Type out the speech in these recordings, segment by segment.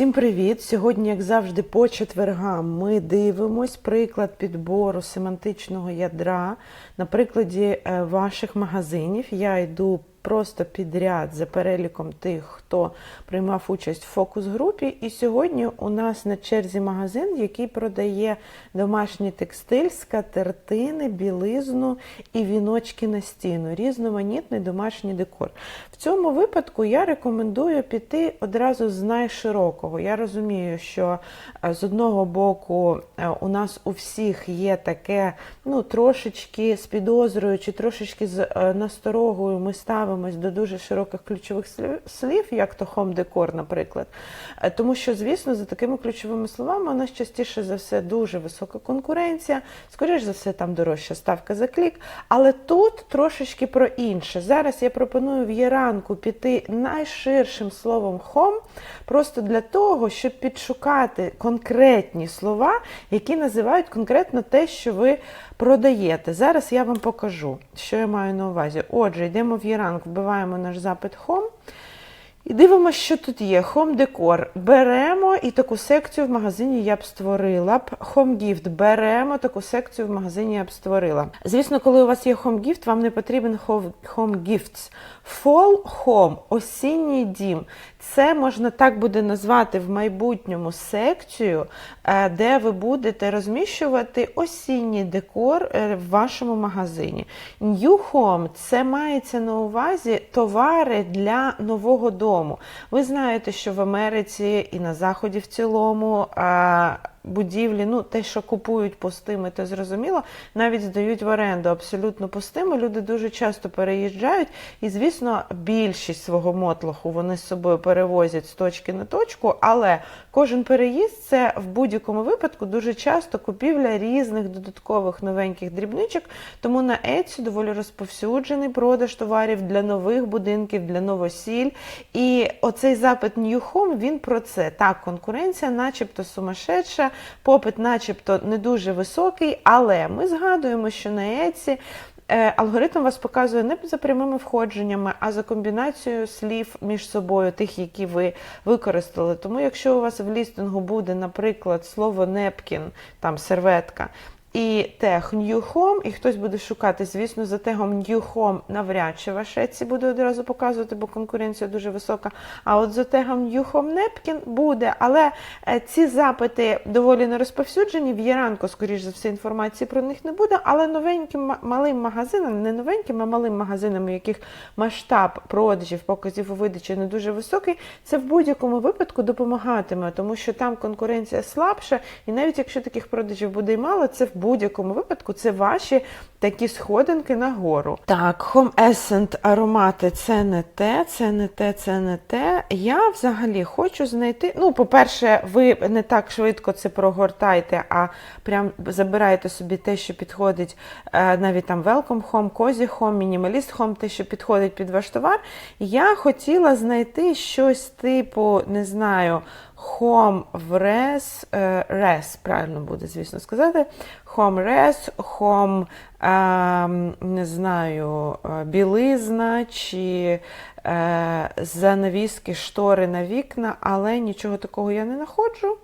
Всім привіт! Сьогодні, як завжди, по четвергам ми дивимось приклад підбору семантичного ядра на прикладі е, ваших магазинів. Я йду просто підряд за переліком тих, хто приймав участь в фокус-групі. І сьогодні у нас на черзі магазин, який продає домашній текстиль, скатертини, білизну і віночки на стіну, різноманітний домашній декор. В цьому випадку я рекомендую піти одразу з найширокого. Я розумію, що е, з одного боку е, у нас у всіх є таке, ну, трошечки з підозрою чи трошечки з е, насторогою ми ставимось до дуже широких ключових слів- як то home decor, наприклад. Е, Тому що, звісно, за такими ключовими словами у нас частіше за все дуже висока конкуренція, скоріш за все, там дорожча ставка за клік. Але тут трошечки про інше. Зараз я пропоную в Єранку піти найширшим словом home, просто для того, щоб підшукати конкретні слова, які називають конкретно те, що ви продаєте. Зараз я вам покажу, що я маю на увазі. Отже, йдемо в Єранк, вбиваємо наш запит home. І дивимося, що тут є. Home Decor. Беремо і таку секцію в магазині я б створила б. Home Gift. Беремо таку секцію в магазині я б створила. Звісно, коли у вас є Home Gift, вам не потрібен Home Gifts. Fall Home, осінній дім. Це можна так буде назвати в майбутньому секцію, е, де ви будете розміщувати осінній декор е, в вашому магазині. New Home це мається на увазі товари для нового дому. Ви знаєте, що в Америці і на Заході в цілому. е, Будівлі, ну те, що купують пустими, то зрозуміло, навіть здають в оренду абсолютно пустими. Люди дуже часто переїжджають, і звісно, більшість свого мотлоху вони з собою перевозять з точки на точку. Але кожен переїзд це в будь-якому випадку дуже часто купівля різних додаткових новеньких дрібничок. Тому на Etsy доволі розповсюджений продаж товарів для нових будинків, для новосіль. І оцей запит New Home, він про це. Так, конкуренція, начебто сумасшедша, попит, начебто, не дуже високий, але ми згадуємо, що на Etsy е, алгоритм вас показує не за прямими входженнями, а за комбінацією слів між собою, тих, які ви використали. Тому, якщо у вас в лістингу буде, наприклад, слово непкін, там серветка. І тег New Home, і хтось буде шукати, звісно, за тегом New Home навряд чи ваш Etsy буде одразу показувати, бо конкуренція дуже висока. А от за тегом New Home Napkin буде. Але е, ці запити доволі не розповсюджені. В Єранку, скоріш за все, інформації про них не буде. Але новеньким малим магазинам, не новеньким, а малим магазинам, у яких масштаб продажів, показів у видачі не дуже високий, це в будь-якому випадку допомагатиме, тому що там конкуренція слабша, і навіть якщо таких продажів буде й мало, це в будь-якому випадку це ваші такі сходинки нагору. Так, Home Essence аромати це не те, це не те, це не те. Я взагалі хочу знайти. Ну, по-перше, ви не так швидко це прогортайте, а прям забираєте собі те, що підходить е, навіть там Welcome Home, Cozy Home, Minimalist Home, те, що підходить під ваш товар. Я хотіла знайти щось типу, не знаю, Home в Res, е, Res, правильно буде, звісно, сказати. Home Res, Home, ем, не знаю, е, білизна чи е, занавіски, штори на вікна, але нічого такого я не знаходжу.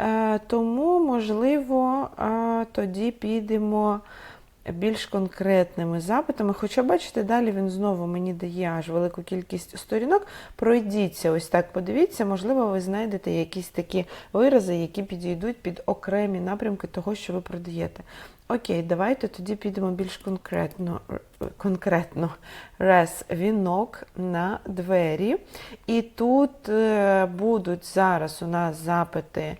Е, тому, можливо, тоді підемо більш конкретними запитами. Хоча, бачите, далі він знову мені дає аж велику кількість сторінок. Пройдіться, ось так подивіться, можливо, ви знайдете якісь такі вирази, які підійдуть під окремі напрямки того, що ви продаєте. Окей, давайте тоді підемо більш конкретно. конкретно. Рес вінок на двері. І тут е, будуть зараз у нас запити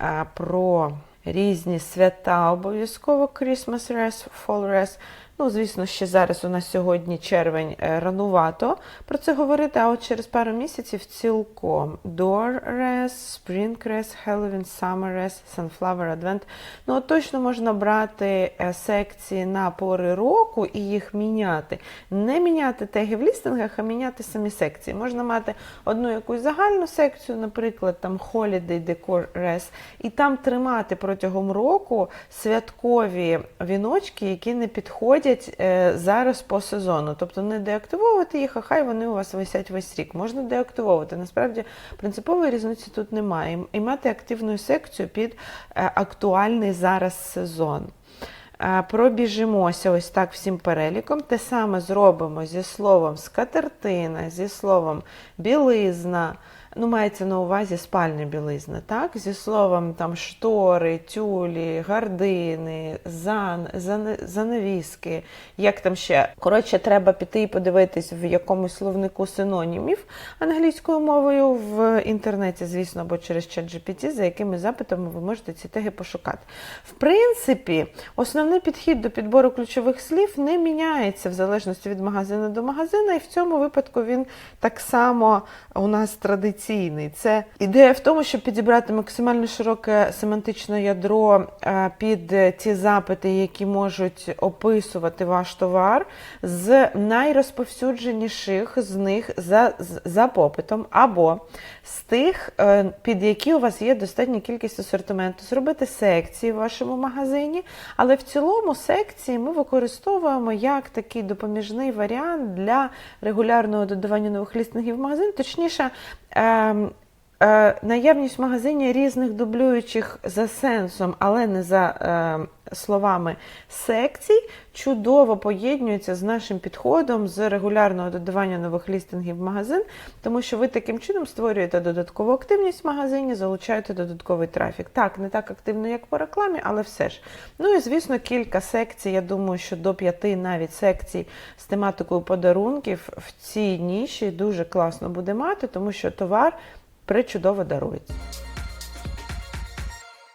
е, про різні свята, обов'язково Christmas Res, Fall Res. Ну, звісно, ще зараз у нас сьогодні червень е, ранувато про це говорити, а от через пару місяців цілком Door Res, Spring Res, Halloween, Summer Res, Sunflower Advent. Ну, от точно можна брати е, секції на пори року і їх міняти. Не міняти теги в лістингах, а міняти самі секції. Можна мати одну якусь загальну секцію, наприклад, там Holiday Decor Res, і там тримати протягом року святкові віночки, які не підходять висять е, зараз по сезону. Тобто не деактивовувати їх, а хай вони у вас висять весь рік. Можна деактивовувати. Насправді принципової різниці тут немає. І мати активну секцію під е, актуальний зараз сезон. Е, Пробіжимося ось так всім переліком. Те саме зробимо зі словом скатертина, зі словом білизна. Ну, мається на увазі спальня білизна, так? Зі словом там штори, тюлі, гардини, зан, зан, занавіски, як там ще. Коротше, треба піти і подивитись в якомусь словнику синонімів англійською мовою в інтернеті, звісно, або через ChatGPT, за якими запитами ви можете ці теги пошукати. В принципі, основний підхід до підбору ключових слів не міняється в залежності від магазину до магазину, і в цьому випадку він так само у нас традиційний. Це ідея в тому, щоб підібрати максимально широке семантичне ядро е, під е, ті запити, які можуть описувати ваш товар, з найрозповсюдженіших з них за, за попитом, або з тих, е, під які у вас є достатня кількість асортименту, зробити секції в вашому магазині. Але в цілому секції ми використовуємо як такий допоміжний варіант для регулярного додавання нових лістингів в магазин. Точніше, Um, наявність в магазині різних дублюючих за сенсом, але не за е, словами секцій, чудово поєднується з нашим підходом з регулярного додавання нових лістингів в магазин, тому що ви таким чином створюєте додаткову активність в магазині, залучаєте додатковий трафік. Так, не так активно, як по рекламі, але все ж. Ну і звісно, кілька секцій. Я думаю, що до п'яти навіть секцій з тематикою подарунків в цій ніші дуже класно буде мати, тому що товар причудово дарується.